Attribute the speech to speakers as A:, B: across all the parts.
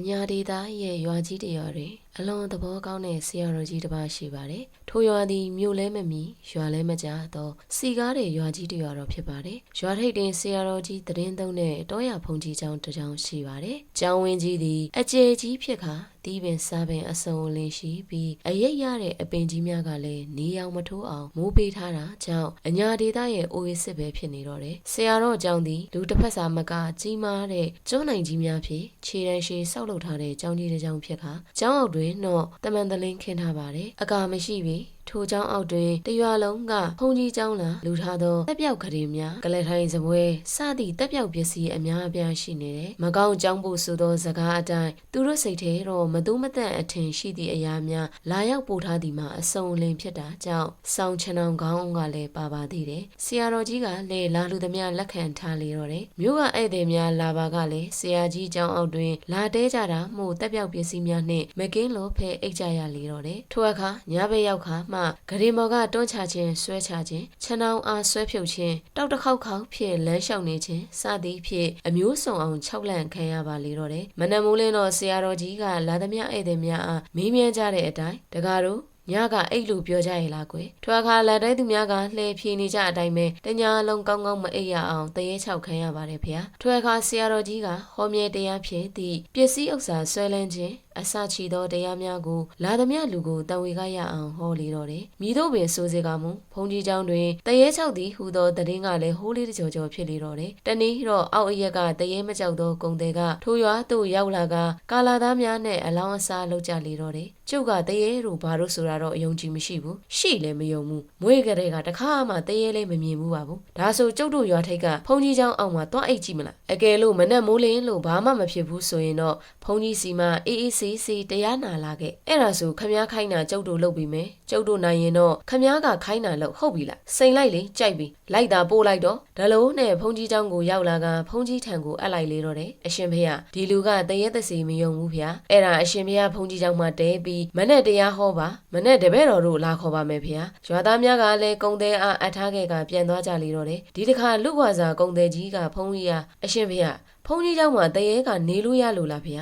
A: အညာဒေသရဲ့ရွာကြီးတစ်ရွာတွင်အလွန်သဘောကောင်းတဲ့ဆရာတော်ကြီးတစ်ပါးရှိပါတယ်။ထိုရွာသည်မြို့လဲမမီရွာလဲမကြသောစီကားတဲ့ရွာကြီးတစ်ရွာတော်ဖြစ်ပါတယ်။ရွာထိပ်တွင်ဆရာတော်ကြီးတည်င်းသုံးတဲ့တောရဖုန်ကြီးကျောင်းတစ်ကျောင်းရှိပါတယ်။ကျောင်းဝင်းကြီးသည်အကျယ်ကြီးဖြစ်ခါတီးပင်စားပင်အစုံအလင်းရှိပြီးအရိပ်ရတဲ့အပင်ကြီးများကလည်းနေအောင်မထိုးအောင်မိုးပေးထားတာကြောင့်အညာဒေသရဲ့အိုအေးစစ်ပဲဖြစ်နေတော့တယ်။ဆရာတော်ကျောင်းသည်လူတစ်ဖက်စာမကကြီးမားတဲ့ကျွန်းနိုင်ကြီးများဖြင့်ခြေတန်းရှိဆောက်လုပ်ထားတဲ့ကျောင်းကြီးတစ်ကျောင်းဖြစ်ခါကျောင်းအောက်တွင်တော့တမန်တလင်းခင်းထားပါတယ်။အကာမရှိပြီ day ထိုကျောင်းအောက်တွင်တရွာလုံးကဘုံကြီးကျောင်းလာလူထားသောတက်ပြောက်ကလေးများကလထိုင်စပွဲစသည့်တက်ပြောက်ပစ္စည်းအများအပြားရှိနေတယ်။မကောင်းကျောင်းဖို့ဆိုသောစကားအတိုင်းသူတို့စိတ်ထဲတော့မတူးမတန့်အထင်ရှိသည့်အရာများလာရောက်ပို့ထားသည်မှာအစုံလင်ဖြစ်တာကြောင့်ဆောင်းချနောင်ကောင်းကလည်းပါပါသေးတယ်။ဆရာတော်ကြီးကလည်းလာလူသမျှလက်ခံထားလေတော့တယ်။မြို့ကဧည့်သည်များလာပါကလည်းဆရာကြီးကျောင်းအောက်တွင်လာတဲကြတာမှုတက်ပြောက်ပစ္စည်းများနှင့်မကင်းလိုဖဲအိတ်ကြရလေတော့တယ်။ထိုအခါညဘက်ရောက်ခါမှဂရီမော်ကတွန်းချခြင်းဆွဲချခြင်းခြံအောင်အားဆွဲဖြုတ်ခြင်းတောက်တစ်ခေါက်ခေါက်ဖြစ်လမ်းလျှောက်နေခြင်းစသည်ဖြင့်အမျိုးစုံအောင်၆လန့်ခံရပါလေတော့တယ်မနက်မိုးလင်းတော့ဆရာတော်ကြီးကလာသမျှဧည့်သည်များအားမေးမြန်းကြတဲ့အတိုင်းတကားတို့ညကအိတ်လို့ပြောကြရဲ့လားကွယ်ထွာခါလက်တိုင်းသူများကလှည့်ဖြေနေကြအတိုင်းပဲတညာလုံးကောင်းကောင်းမအိပ်ရအောင်တရေချောက်ခံရပါတယ်ဖေ။ထွာခါဆရာတော်ကြီးကဟောမြဲတရားဖြင့်သည့်ပစ္စည်းဥစ္စာဆွဲလန်းခြင်း အစချီသောတရားများကိုလာသမျှလူကိုတန်ဝေကရအောင်ဟောလေတော့တယ်။မိတို့ပင်ဆိုစေကမူဘုံကြီးเจ้าတွင်တရေချောက်သည်ဟူသောတည်င်းကလည်းဟိုးလေးတကြောကြောဖြစ်လေတော့တယ်။တနည်းတော့အောက်အရက်ကတရေမကြောက်သောကုံတဲ့ကထိုရွာသို့ရောက်လာကကာလာသားများနဲ့အလောင်းအစားလုပ်ကြလေတော့တယ်။ကျုပ်ကတရေတို့ဘာလို့ဆိုတာတော့အယုံကြည်မရှိဘူး။ရှိလည်းမယုံဘူး။မွေးကလေးကတခါမှတရေလေးမမြင်ဘူးပါဘူး။ဒါဆိုကျုပ်တို့ရွာထိပ်ကဘုံကြီးเจ้าအောက်မှာတွားအိတ်ကြည့်မလား။အကယ်လို့မနဲ့မိုးလင်းလို့ဘာမှမဖြစ်ဘူးဆိုရင်တော့ဘုံကြီးစီမအေးအေးဆေး ဆေးတရားနာလာခဲ့အဲ့ဒါဆိုခမားခိုင်းတာကျုပ်တို့လုပ်ပြီးမယ်ကျုပ်တို့နိုင်ရင်တော့ခမားကခိုင်းတာလုပ်ဟုတ်ပြီလားစိန်လိုက်လေကြိုက်ပြီလိုက်တာပို့လိုက်တော့ဒလုံးနဲ့ဖုန်ကြီးเจ้าကိုရောက်လာကဖုန်ကြီးထံကိုအပ်လိုက်လေတော့တယ်အရှင်ဖေရဒီလူကတရေတစီမယုံဘူးဖေအဲ့ဒါအရှင်ဖေရဖုန်ကြီးเจ้าမှတဲပြီးမနဲ့တရားဟောပါမနဲ့တပည့်တော်တို့လာခေါ်ပါမယ်ဖေရွာသားများကလည်းကုံသေးအားအပ်ထားခဲ့ကပြန်သွားကြလေတော့တယ်ဒီတခါလူ့ဝါစာကုံသေးကြီးကဖုန်ကြီးရအရှင်ဖေရဖုန်ကြီးเจ้าမှတရေကနေလို့ရလို့လားဖေ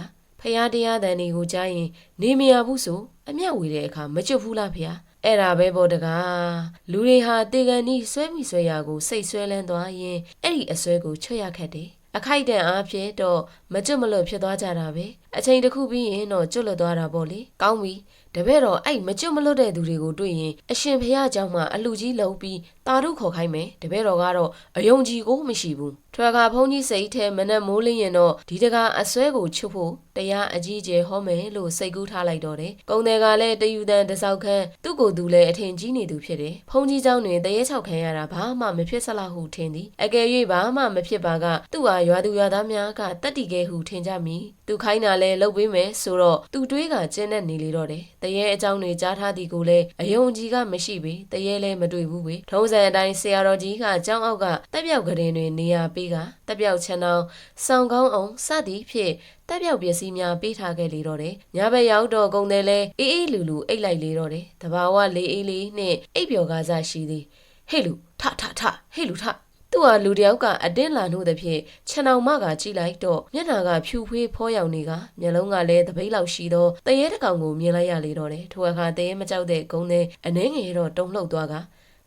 A: ဖះတရားတန်တွေကိုကြားရင် နေမရဘူးဆိုအမျက်ဝေတဲ့အခါမကြွဘူးလားဖះအဲ့ဒါပဲပေါ့တကားလူတွေဟာတေကန်နီးဆွဲမိဆွဲရာကိုစိတ်ဆွဲလန်းသွားရင်အဲ့ဒီအဆွဲကိုချွတ်ရခက်တယ်အခိုက်တန်အားဖြင့်တော့မကြွမလွတ်ဖြစ်သွားကြတာပဲအချိန်တစ်ခုပြီးရင်တော့ကျွတ်လွတ်သွားတာပေါ့လေကောင်းပြီ တပည့်တော်အဲ့မကျွတ်မလွတ်တဲ့သူတွေကိုတွေ့ရင်အရှင်ဖះเจ้าမှအလူကြီးလုံးပြီးတာတို့ခေါ်ခိုင်းမယ်တပည့်တော်ကတော့အယုံကြည်ကိုမရှိဘူးထွက်ကဘုန်းကြီးစိတ်ထဲမနဲ့မိုးလင်းရင်တော့ဒီတကားအစွဲကိုချွတ်ဖို့တရားအကြီးကျယ်ဟောမယ်လို့စိတ်ကူးထားလိုက်တော့တယ်ကုံတယ်ကလည်းတယူတန်တစောက်ခန်းသူ့ကိုယ်သူလည်းအထင်ကြီးနေသူဖြစ်တယ်ဘုန်းကြီးเจ้าတွင်တရေချောက်ခံရတာဘာမှမဖြစ်စလားဟုထင်သည်အကယ်၍ဘာမှမဖြစ်ပါကသူ့ဟာရွာသူရွာသားများကတက်တီကဲဟုထင်ကြမည်သူခိုင်းတာလဲလှုပ်ပေးမယ်ဆိုတော့သူတွေးကကျင်းနဲ့နေလေတော့တယ် တရေအကြောင်းတွေကြားထားသည်ကိုလည်းအယုံကြည်ကမရှိပေတရေလည်းမတွေ့ဘူးပေထုံးစံအတိုင်းဆရာတော်ကြီးကကျောင်းအောက်ကတက်ပြောက်ကရင်တွေနေရာပေးကတက်ပြောက်ချန်အောင်စောင်းကောင်းအောင်စသည်ဖြင့်တက်ပြောက်ပစ္စည်းများပေးထားခဲ့လေတော့တယ်။ညဘက်ရောက်တော့ကုန်တယ်လဲအေးအေးလူလူအိတ်လိုက်လေတော့တယ်။တဘာဝလေးအေးလေးနဲ့အိပ်ပျော်ကားစားရှိသည်။ဟေ့လူထထထဟေ့လူထ သူ့ဟာလူတယောက်ကအတင်းလာနှုတ်တဲ့ဖြင့်ခြံအောင်မကကြည့်လိုက်တော့မျက်နှာကဖြူဖွေးဖောရောက်နေကမျက်လုံးကလည်းတပိတ်လောက်ရှိတော့တရေတကောင်ကိုမြင်လိုက်ရလေတော့တယ်ထိုအခါတရေမကြောက်တဲ့ဂုံနဲ့အနှင်းငယ်တော့တုံလှုပ်သွားက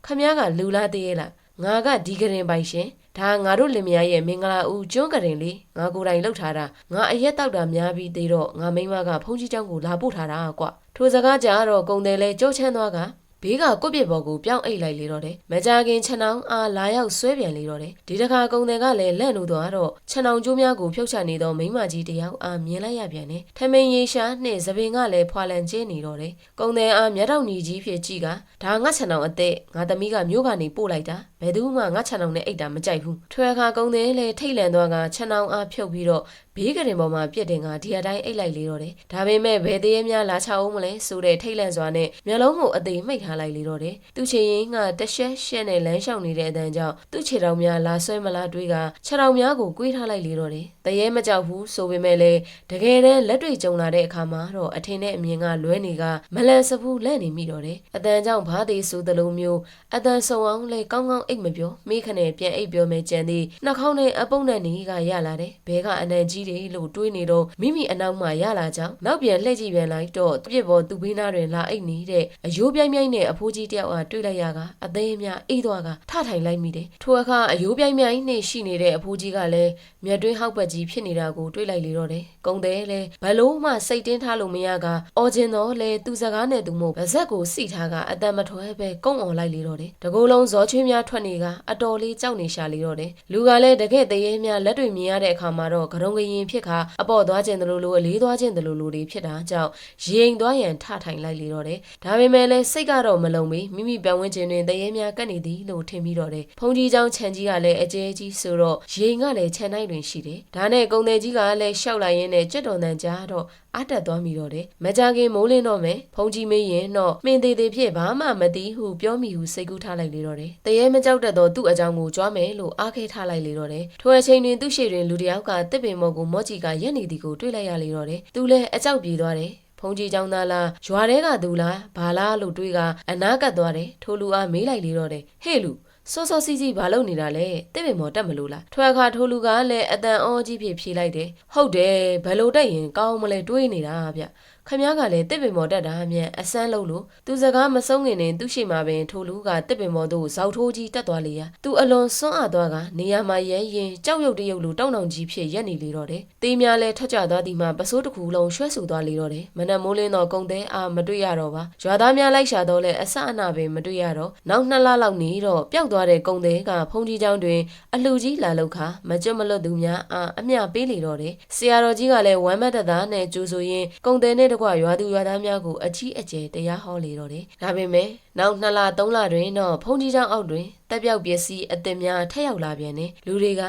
A: ခမည်းကလူလားတရေလားငါကဒီကရင်ပိုင်ရှင်ဒါငါတို့လင်မယားရဲ့မင်္ဂလာဦးကျွန်းကရင်လေးငါကိုယ်တိုင်လှုပ်ထားတာငါအရက်တောက်တာများပြီးသေးတော့ငါမိမကဖုန်ကြီးเจ้าကိုလာပို့ထားတာကွာထိုစကားကြတော့ကုံတယ်လဲကြောချမ်းသွားက ဘေးကကိုပြစ်ဘော်ကိုပြောင်းအိတ်လိုက်လေတော့တယ်မကြခင်ခြံအောင်အားလာရောက်ဆွဲပြန်လေတော့တယ်ဒီတခါကုံတယ်ကလည်းလက်နိုးသွားတော့ခြံအောင်ကျိုးများကိုဖြုတ်ချနေတော့မိမကြီးတယောက်အားမြင်လိုက်ရပြန်တယ်ထမင်းရေရှားနှင့်သပင်ကလည်းဖွာလန်ကျင်းနေတော့တယ်ကုံတယ်အားမျက်တောင်ကြီးကြီးဖြစ်ကြည့်ကဒါငါခြံအောင်အသက်ငါသမီးကမျိုးကနေပို့လိုက်တာ ဘယ်သူမှငါခြံအောင်နဲ့အိတ်တာမကြိုက်ဘူးထွဲခါကုံတယ်လည်းထိတ်လန့်သွားကခြံအောင်အားဖြုတ်ပြီးတော့ဘေးကရင်ပေါ်မှာပြစ်တင်ကဒီအတိုင်းအိတ်လိုက်လေတော့တယ်ဒါပေမဲ့ဘယ်သေးရများလာချအောင်မလဲဆိုတဲ့ထိတ်လန့်စွာနဲ့မျက်လုံးကိုအသေးမှိတ်ထားလိုက်လေတော့တယ်သူချေရင်ကတရှက်ရှက်နဲ့လမ်းလျှောက်နေတဲ့အတန်းကြောင့်သူ့ခြေထောင်များလာဆွဲမလားတွေးကခြေထောင်များကိုကွေးထားလိုက်လေတော့တယ်တရေမကြောက်ဘူးဆိုပေမဲ့လည်းတကယ်တမ်းလက်တွေကြုံလာတဲ့အခါမှာတော့အထင်နဲ့အမြင်ကလွဲနေကမလန်စဖူးလက်နေမိတော့တယ်အတန်းကြောင့်ဘာသေးဆိုသလိုမျိုးအတန်းဆုံအောင်လဲကောင်းကောင်းအိတ်မပြောမိခနဲ့ပြန်အိတ်ပြောမယ်ကြံသည်နှာခေါင်းနဲ့အပုပ်နဲ့နေကရလာတယ်ဘဲကအနံကြီးတယ်လို့တွေးနေတော့မိမိအနောက်မှရလာကြောင်းနောက်ပြန်လှည့်ကြည့်ပြန်လိုက်တော့ပြစ်ပေါ်သူ့ဘေးနားတွင်လာအိတ်နေတဲ့အယိုးပြိုင်ပြိုင်နဲ့အဖိုးကြီးတယောက်အားတွေ့လိုက်ရကအသေးအများအိတ်သွားကထထိုင်လိုက်မိတယ်ထိုအခါအယိုးပြိုင်ပြိုင်နဲ့ရှိနေတဲ့အဖိုးကြီးကလည်းမြတ်တွင်းဟောက်ပတ်ကြီးဖြစ်နေတာကိုတွေ့လိုက်လေတော့တယ်ကုံတယ်လဲဘလို့မှစိတ်တင်းထားလို့မရကအော်ကျင်တော့လဲသူစကားနဲ့သူမို့ဗဇက်ကိုစီထားကအတန်မထွဲပဲကုန်းအောင်လိုက်လေတော့တယ်တကူလုံးဇောချွေးများထွက်နေကအတော်လေးကြောက်နေရှာလေတော့တယ်လူကလည်းတကဲ့တရေများလက်တွေမြင်ရတဲ့အခါမှာတော့ကရုံကရင်ဖြစ်ခါအပေါ်သွားခြင်းတလူလိုအလေးသွားခြင်းတလူလိုတွေဖြစ်တာကြောင့်ရင်သွားရန်ထထိုင်လိုက်လေတော့တယ်ဒါပေမဲ့လည်းစိတ်ကတော့မလုံမေးမိမိပတ်ဝန်းကျင်တွင်တရေများကပ်နေသည်လို့ထင်ပြီးတော့တယ်ဖုန်ကြီးเจ้าခြံကြီးကလည်းအကျဲကြီးဆိုတော့ရင်ကလည်းခြံနိုင်တွင်ရှိတယ်ဒါနဲ့ကုံတယ်ကြီးကလည်းရှောက်လိုက်ရင်းနဲ့ကြွတ်တော်တန်ကြားတော့အတက်သွားမိတော့တယ်မကြခင်မိုးလင်းတော့မယ်ဖုန်ကြီးမေးရင်တော့မင်းသေးသေးဖြစ်ဘာမှမသိဟုပြောမိဟုစိတ်ကူးထားလိုက်လေတော့တယ်တရေမကြော ကြောက်တတ်သောသူ့အကြောင်းကိုကြွားမယ်လို့အားခဲထားလိုက်လေတော့တယ်။ထိုအချိန်တွင်သူ့ရှိတွင်လူတစ်ယောက်ကတစ်ပင်မော်ကိုမော့ကြည့်ကရက်နေသည်ကိုတွေ့လိုက်ရလေတော့တယ်။သူလည်းအကြောက်ပြေးသွားတယ်။ဖုန်ကြီးကျောင်းသားလားရွာထဲကသူလားဘာလားလို့တွေးကအနာကတ်သွားတယ်ထိုလူအားမေးလိုက်လေတော့တယ်ဟေ့လူစောစောစီးစီးဘာလုပ်နေတာလဲတစ်ပင်မော်တက်မလို့လားထွက်ကထိုလူကလည်းအတန်အောကြီးဖြည့်ဖြေးလိုက်တယ်ဟုတ်တယ်ဘယ်လိုတက်ရင်ကောင်းမလဲတွေးနေတာဗျ ခမားကလည်းတစ်ပင်ပေါ်တက်တာအမြန်အစမ်းလုံးလို့သူစကားမဆုံးခင်နဲ့သူ့ရှိမှပင်ထိုလူကတစ်ပင်ပေါ်သို့ဇောက်ထိုးကြီးတက်သွားလေရာသူအလွန်စွန့်အပ်သွားကနေရာမှာရဲရင်ကြောက်ရွံ့တရုပ်လိုတောင်းတောင်းကြီးဖြစ်ရက်နေလေတော့တယ်။တေးများလဲထွက်ကြသွားသည်မှာပစိုးတစ်ခုလုံးရွှဲဆူသွားလေတော့တယ်။မနက်မိုးလင်းတော့ကုံသေးအာမတွေ့ရတော့ပါ။ရွာသားများလိုက်ရှာတော့လဲအဆအနာပင်မတွေ့ရတော့နောက်နှစ်လလောက်နေတော့ပျောက်သွားတဲ့ကုံသေးကဖုန်ကြီးချောင်းတွင်အလှကြီးလာလောက်ခါမကြွမလွတ်သူများအာအမျှပေးလေတော့တယ်။ဆရာတော်ကြီးကလည်းဝမ်းမတသားနဲ့ကြိုးဆိုရင်းကုံသေးနဲ့တကွရွာသူရွာသားများကိုအကြီးအကျယ်တရားဟောလေတော့တယ်ဒါပေမဲ့နောက်နှစ်လသုံးလတွင်တော့ဖုန်ကြီးเจ้าအောက်တွင်တက်ပြောက်ပစ္စည်းအသစ်များထက်ရောက်လာပြန်တယ်လူတွေက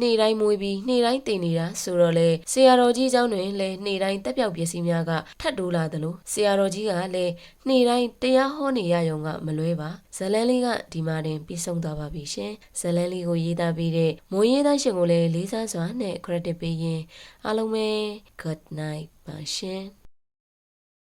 A: နေ့တိုင်းမွေးပြီးနေ့တိုင်းတင်နေတာဆိုတော့လေဆရာတော်ကြီးเจ้าတွင်လည်းနေ့တိုင်းတက်ပြောက်ပစ္စည်းများကထပ်တိုးလာသလိုဆရာတော်ကြီးကလည်းနေ့တိုင်းတရားဟောနေရရုံကမလွဲပါဇလန်းလေးကဒီမှာတင်ပြီးဆုံးသွားပါပြီရှင်ဇလန်းလေးကိုရေးသားပြီးတဲ့မွေးရေးသားရှင်ကိုလည်းလေးစားစွာနဲ့ credit ပေးရင်အားလုံးပဲ good night ပါရှင်